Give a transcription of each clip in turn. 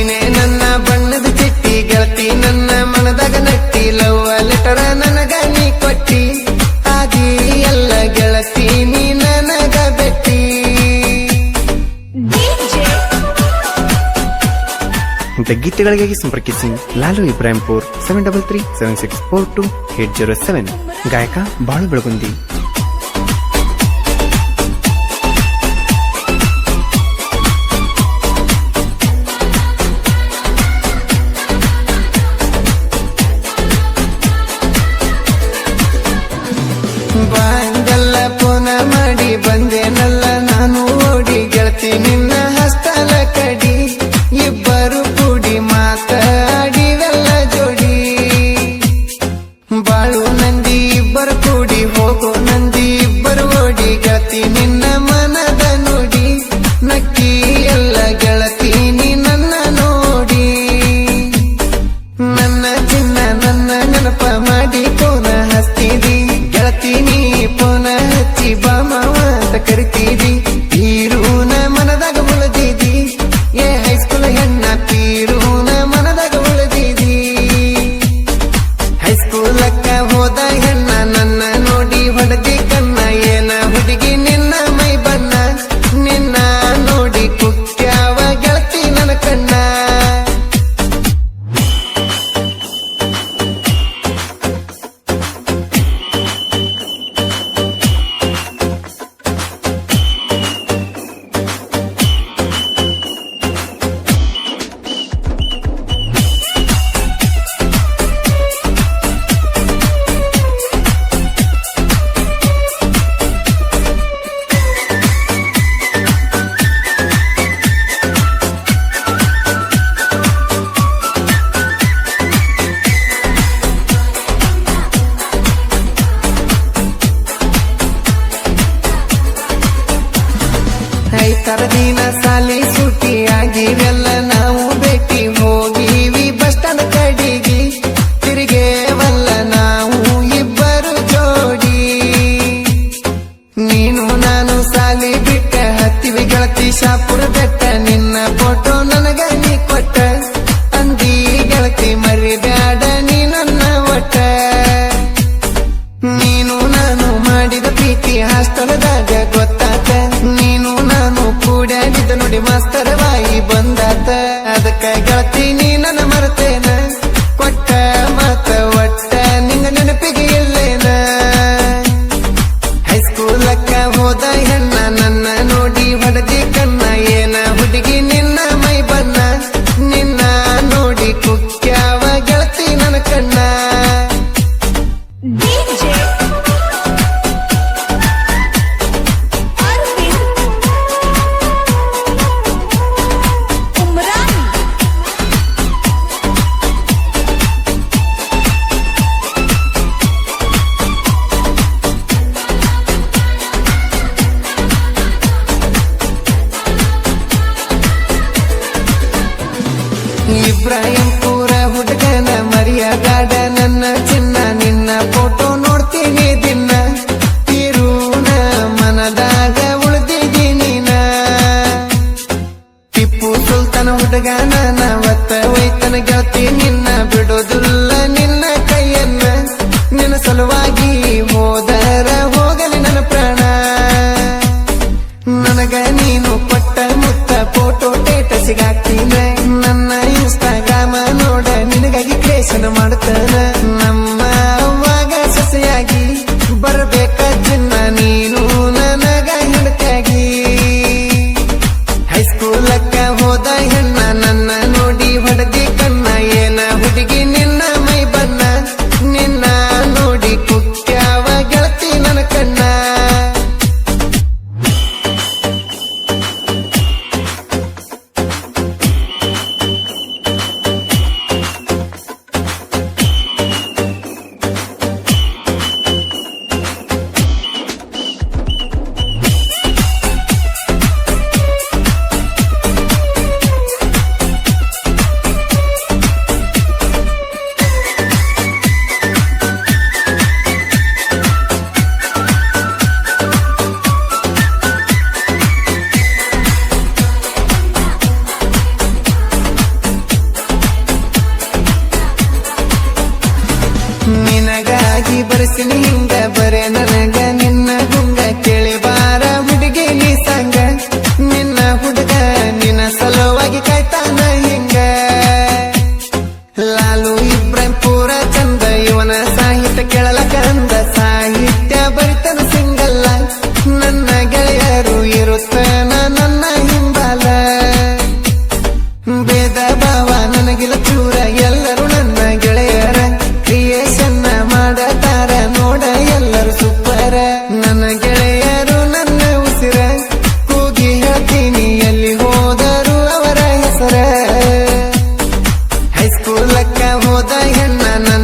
ನೀನೇ ನನ್ನ ಬಣ್ಣದ ಚಿಟ್ಟಿ ಗೆಳತಿ ನನ್ನ ಮನದಾಗ ನಟ್ಟಿ ಲವ್ ಲೆಟರ ನನಗ ನೀ ಕೊಟ್ಟಿ ಆದಿ ಎಲ್ಲ ಗೆಳತಿ ನೀ ನನಗ ಬೆಟ್ಟಿ ಇಂಥ ಗೀತೆಗಳಿಗಾಗಿ ಸಂಪರ್ಕಿಸಿ Lalu Ibrahimpur seven double three seven six four two eight zero seven ಗಾಯಕ ಬಾಳು ಬೆಳಗುಂದಿ muerte ಎಂಪೂರ ಹುಡುಗನ ಮರ್ಯಾದಾಡ ನನ್ನ ಚಿನ್ನ, ನಿನ್ನ ಫೋಟೋ ನೋಡ್ತೀನಿ ದಿನ್ನ ತಿರುನ ಮನದಾಗ ಉಳಿದಿದ್ದೀನಿ ನಾ ಟಿಪ್ಪು ಸುಲ್ತಾನ ಹುಡುಗನ ಒತ್ತ ವೈತನ ಗೆಳತಿ ನಿನ್ನ ಬಿಡು. கல்யாணம் அடுத்த ಬರಸಿನಿಂದ ಹೋದ ಹೆಣ್ಣ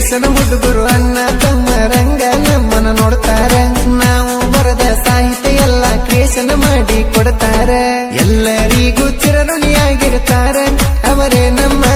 ದೇಶದ ಹುಡುಗರು ಅನ್ನ, ತಮ್ಮ ರಂಗ ನಮ್ಮನ ನೋಡ್ತಾರ. ನಾವು ಬರದ ಸಾಹಿತ್ಯ ಎಲ್ಲ ಕ್ರಿಯೇಷನ್ ಮಾಡಿ ಕೊಡ್ತಾರ. ಎಲ್ಲರಿಗೂ ಚಿರಋಣಿಯಾಗಿರ್ತಾರ ಅವರೇ ನಮ್ಮ